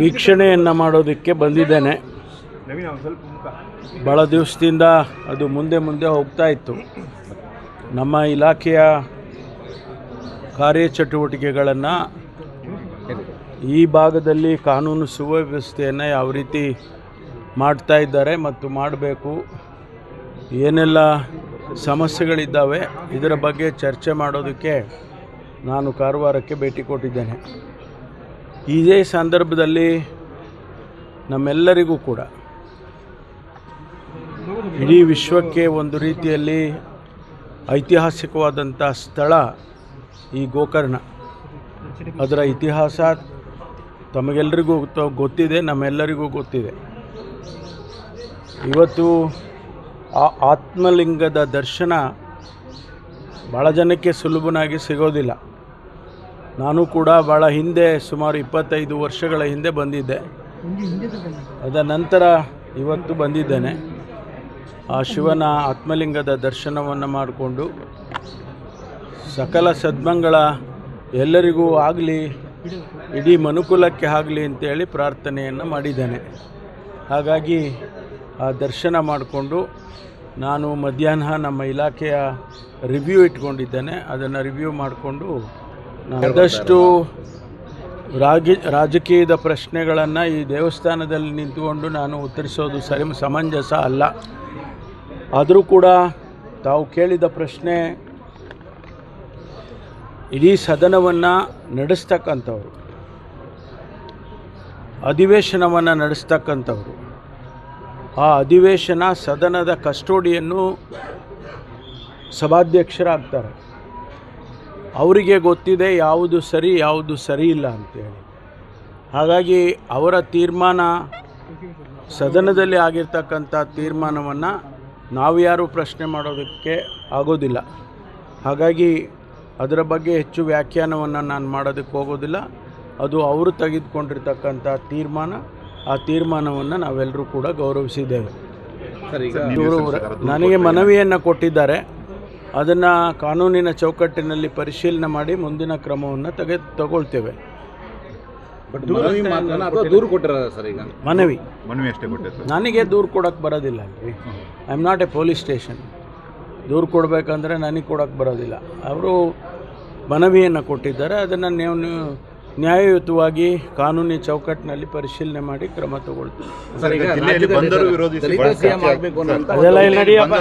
ವೀಕ್ಷಣೆಯನ್ನು ಮಾಡೋದಕ್ಕೆ ಬಂದಿದ್ದೇನೆ. ಭಾಳ ದಿವಸದಿಂದ ಅದು ಮುಂದೆ ಮುಂದೆ ಹೋಗ್ತಾ ಇತ್ತು. ನಮ್ಮ ಇಲಾಖೆಯ ಕಾರ್ಯಚಟುವಟಿಕೆಗಳನ್ನು ಈ ಭಾಗದಲ್ಲಿ ಕಾನೂನು ಸುವ್ಯವಸ್ಥೆಯನ್ನು ಯಾವ ರೀತಿ ಮಾಡ್ತಾ ಇದ್ದಾರೆ ಮತ್ತು ಮಾಡಬೇಕು, ಏನೆಲ್ಲ ಸಮಸ್ಯೆಗಳಿದ್ದಾವೆ, ಇದರ ಬಗ್ಗೆ ಚರ್ಚೆ ಮಾಡೋದಕ್ಕೆ ನಾನು ಕಾರವಾರಕ್ಕೆ ಭೇಟಿ ಕೊಟ್ಟಿದ್ದೇನೆ. ಇದೇ ಸಂದರ್ಭದಲ್ಲಿ ನಮ್ಮೆಲ್ಲರಿಗೂ ಕೂಡ ಇಡೀ ವಿಶ್ವಕ್ಕೆ ಒಂದು ರೀತಿಯಲ್ಲಿ ಐತಿಹಾಸಿಕವಾದಂಥ ಸ್ಥಳ ಈ ಗೋಕರ್ಣ. ಅದರ ಇತಿಹಾಸ ತಮಗೆಲ್ಲರಿಗೂ ಗೊತ್ತ- ಗೊತ್ತಿದೆ, ನಮ್ಮೆಲ್ಲರಿಗೂ ಗೊತ್ತಿದೆ. ಇವತ್ತು ಆ ಆತ್ಮಲಿಂಗದ ದರ್ಶನ ಭಾಳ ಜನಕ್ಕೆ ಸುಲಭನಾಗಿ ಸಿಗೋದಿಲ್ಲ. ನಾನು ಕೂಡ ಭಾಳ ಹಿಂದೆ ಸುಮಾರು ಇಪ್ಪತ್ತೈದು ವರ್ಷಗಳ ಹಿಂದೆ ಬಂದಿದ್ದೆ. ಅದ ನಂತರ ಇವತ್ತು ಬಂದಿದ್ದೇನೆ. ಆ ಶಿವನ ಆತ್ಮಲಿಂಗದ ದರ್ಶನವನ್ನು ಮಾಡಿಕೊಂಡು ಸಕಲ ಸದ್ಮಂಗಳ ಎಲ್ಲರಿಗೂ ಆಗಲಿ, ಇಡೀ ಮನುಕುಲಕ್ಕೆ ಆಗಲಿ ಅಂತೇಳಿ ಪ್ರಾರ್ಥನೆಯನ್ನು ಮಾಡಿದ್ದೇನೆ. ಹಾಗಾಗಿ ಆ ದರ್ಶನ ಮಾಡಿಕೊಂಡು ನಾನು ಮಧ್ಯಾಹ್ನ ನಮ್ಮ ಇಲಾಖೆಯ ರಿವ್ಯೂ ಇಟ್ಕೊಂಡಿದ್ದೇನೆ. ಅದನ್ನು ರಿವ್ಯೂ ಮಾಡಿಕೊಂಡು ಆದಷ್ಟು ರಾಗಿ ರಾಜಕೀಯದ ಪ್ರಶ್ನೆಗಳನ್ನು ಈ ದೇವಸ್ಥಾನದಲ್ಲಿ ನಿಂತುಕೊಂಡು ನಾನು ಉತ್ತರಿಸೋದು ಸರಿ ಸಮಂಜಸ ಅಲ್ಲ. ಆದರೂ ಕೂಡ ತಾವು ಕೇಳಿದ ಪ್ರಶ್ನೆ ಇಡೀ ಸದನವನ್ನು ನಡೆಸ್ತಕ್ಕಂಥವ್ರು ಅಧಿವೇಶನವನ್ನು ನಡೆಸ್ತಕ್ಕಂಥವ್ರು ಆ ಅಧಿವೇಶನ ಸದನದ ಕಸ್ಟೋಡಿಯನ್ನು ಸಭಾಧ್ಯಕ್ಷರಾಗ್ತಾರೆ. ಅವರಿಗೆ ಗೊತ್ತಿದೆ ಯಾವುದು ಸರಿ ಯಾವುದು ಸರಿ ಇಲ್ಲ ಅಂತೇಳಿ. ಹಾಗಾಗಿ ಅವರ ತೀರ್ಮಾನ ಸದನದಲ್ಲಿ ಆಗಿರ್ತಕ್ಕಂಥ ತೀರ್ಮಾನವನ್ನು ನಾವು ಯಾರೂ ಪ್ರಶ್ನೆ ಮಾಡೋದಕ್ಕೆ ಆಗೋದಿಲ್ಲ. ಹಾಗಾಗಿ ಅದರ ಬಗ್ಗೆ ಹೆಚ್ಚು ವ್ಯಾಖ್ಯಾನವನ್ನು ನಾನು ಮಾಡೋದಕ್ಕೆ ಹೋಗೋದಿಲ್ಲ. ಅದು ಅವರು ತೆಗೆದುಕೊಂಡಿರ್ತಕ್ಕಂಥ ತೀರ್ಮಾನ ಆ ತೀರ್ಮಾನವನ್ನು ನಾವೆಲ್ಲರೂ ಕೂಡ ಗೌರವಿಸಿದ್ದೇವೆ. ನನಗೆ ಮನವಿಯನ್ನು ಕೊಟ್ಟಿದ್ದಾರೆ. ಅದನ್ನು ಕಾನೂನಿನ ಚೌಕಟ್ಟಿನಲ್ಲಿ ಪರಿಶೀಲನೆ ಮಾಡಿ ಮುಂದಿನ ಕ್ರಮವನ್ನು ತೆಗೆ ತಗೊಳ್ತೇವೆ. ಬಟ್ ಮನವಿ ಮಾತ್ರನ ಅಥವಾ ದೂರು ಕೊಟ್ಟಿರ ಸರ್ ಈಗ? ಮನವಿ. ಮನವಿ ಅಷ್ಟೇ ಕೊಟ್ಟೆ ಸರ್ ನನಗೆ ದೂರು ಕೊಡೋಕ್ಕೆ ಬರೋದಿಲ್ಲ ಅಲ್ರಿ I am not a police station ದೂರು ಕೊಡಬೇಕಂದ್ರೆ ನನಗೆ ಕೊಡೋಕೆ ಬರೋದಿಲ್ಲ. ಅವರು ಮನವಿಯನ್ನು ಕೊಟ್ಟಿದ್ದಾರೆ. ಅದನ್ನು ನೀವು ನ್ಯಾಯಯುತವಾಗಿ ಕಾನೂನಿ ಚೌಕಟ್ಟಿನಲ್ಲಿ ಪರಿಶೀಲನೆ ಮಾಡಿ ಕ್ರಮ ತಗೊಳ್ತೀವಿ. ಸರ್ ಜಿಲ್ಲೆಯಲ್ಲಿ ಬಂದರು ಅದೆಲ್ಲ ನಡೆಯಪ್ಪ